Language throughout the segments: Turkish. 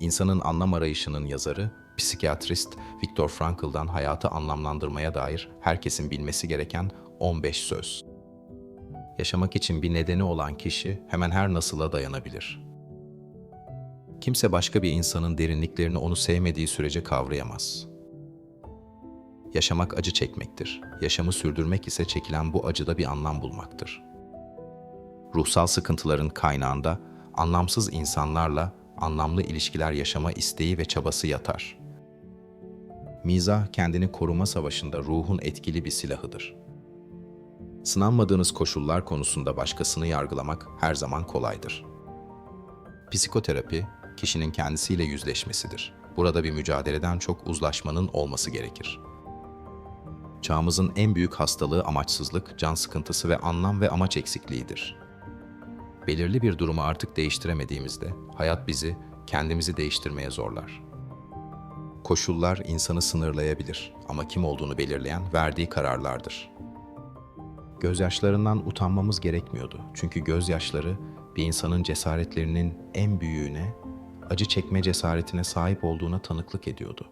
İnsanın anlam arayışının yazarı, psikiyatrist Viktor Frankl'dan hayatı anlamlandırmaya dair herkesin bilmesi gereken 15 söz. Yaşamak için bir nedeni olan kişi hemen her nasıla dayanabilir. Kimse başka bir insanın derinliklerini onu sevmediği sürece kavrayamaz. Yaşamak acı çekmektir. Yaşamı sürdürmek ise çekilen bu acıda bir anlam bulmaktır. Ruhsal sıkıntıların kaynağında anlamsız insanlarla anlamlı ilişkiler yaşama isteği ve çabası yatar. Mizah kendini koruma savaşında ruhun etkili bir silahıdır. Sınanmadığınız koşullar konusunda başkasını yargılamak her zaman kolaydır. Psikoterapi, kişinin kendisiyle yüzleşmesidir. Burada bir mücadeleden çok uzlaşmanın olması gerekir. Çağımızın en büyük hastalığı amaçsızlık, can sıkıntısı ve anlam ve amaç eksikliğidir. Belirli bir durumu artık değiştiremediğimizde hayat bizi kendimizi değiştirmeye zorlar. Koşullar insanı sınırlayabilir ama kim olduğunu belirleyen verdiği kararlardır. Gözyaşlarından utanmamız gerekmiyordu. Çünkü gözyaşları bir insanın cesaretlerinin en büyüğüne, acı çekme cesaretine sahip olduğuna tanıklık ediyordu.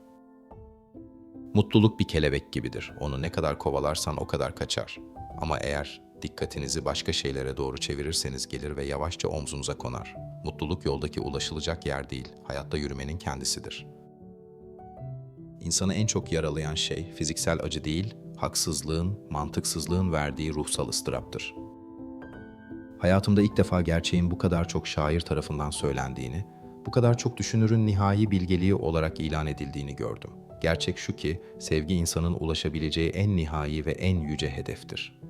Mutluluk bir kelebek gibidir. Onu ne kadar kovalarsan o kadar kaçar. Ama eğer dikkatinizi başka şeylere doğru çevirirseniz gelir ve yavaşça omzunuza konar. Mutluluk yoldaki ulaşılacak yer değil, hayatta yürümenin kendisidir. İnsanı en çok yaralayan şey fiziksel acı değil, haksızlığın, mantıksızlığın verdiği ruhsal ıstıraptır. Hayatımda ilk defa gerçeğin bu kadar çok şair tarafından söylendiğini, bu kadar çok düşünürün nihai bilgeliği olarak ilan edildiğini gördüm. Gerçek şu ki sevgi insanın ulaşabileceği en nihai ve en yüce hedeftir.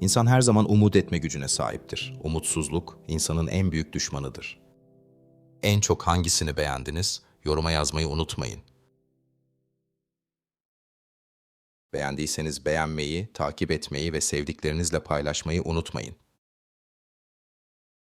İnsan her zaman umut etme gücüne sahiptir. Umutsuzluk insanın en büyük düşmanıdır. En çok hangisini beğendiniz? Yoruma yazmayı unutmayın. Beğendiyseniz beğenmeyi, takip etmeyi ve sevdiklerinizle paylaşmayı unutmayın.